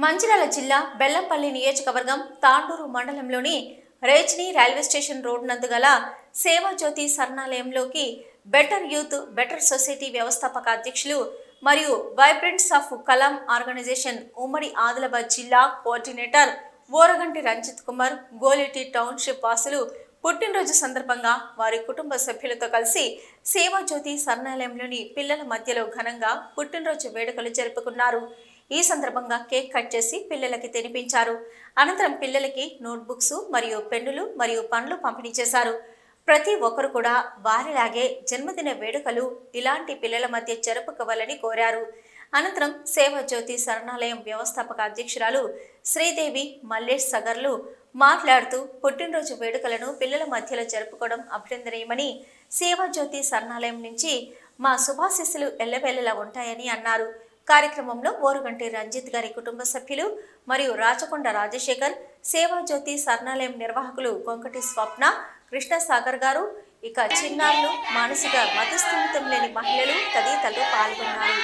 మంచిర్యాల జిల్లా బెల్లంపల్లి నియోజకవర్గం తాండూరు మండలంలోని రేజ్ని రైల్వే స్టేషన్ రోడ్ నందు గల సేవాజ్యోతి శరణాలయంలోకి బెటర్ యూత్ బెటర్ సొసైటీ వ్యవస్థాపక అధ్యక్షులు మరియు వైబ్రెంట్స్ ఆఫ్ కలాం ఆర్గనైజేషన్ ఉమ్మడి ఆదిలాబాద్ జిల్లా కోఆర్డినేటర్ ఓరగంటి రంజిత్ కుమార్ గోలిటి టౌన్షిప్ వాసులు పుట్టినరోజు సందర్భంగా వారి కుటుంబ సభ్యులతో కలిసి సేవాజ్యోతి శరణాలయంలోని పిల్లల మధ్యలో ఘనంగా పుట్టినరోజు వేడుకలు జరుపుకున్నారు. ఈ సందర్భంగా కేక్ కట్ చేసి పిల్లలకి తినిపించారు. అనంతరం పిల్లలకి నోట్బుక్స్ మరియు పెన్నులు మరియు పండ్లు పంపిణీ చేశారు. ప్రతి ఒక్కరు కూడా వారిలాగే జన్మదిన వేడుకలు ఇలాంటి పిల్లల మధ్య జరుపుకోవాలని కోరారు. అనంతరం సేవాజ్యోతి శరణాలయం వ్యవస్థాపక అధ్యక్షురాలు శ్రీదేవి మల్లేష్ సగర్లు మాట్లాడుతూ పుట్టినరోజు వేడుకలను పిల్లల మధ్యలో జరుపుకోవడం అభినందనీయమని సేవాజ్యోతి శరణాలయం నుంచి మా శుభాశిస్సులు ఎల్లవేళలా ఉంటాయని అన్నారు. కార్యక్రమంలో ఓరుగంటి రంజిత్ గారి కుటుంబ సభ్యులు మరియు రాచకొండ రాజశేఖర్ సేవాజ్యోతి శరణాలయం నిర్వాహకులు కొంకటి స్వప్న కృష్ణసాగర్ గారు. ఇక చిన్నారులు మానసిక మతస్థిమితం లేని మహిళలు తదితరులు పాల్గొన్నారు.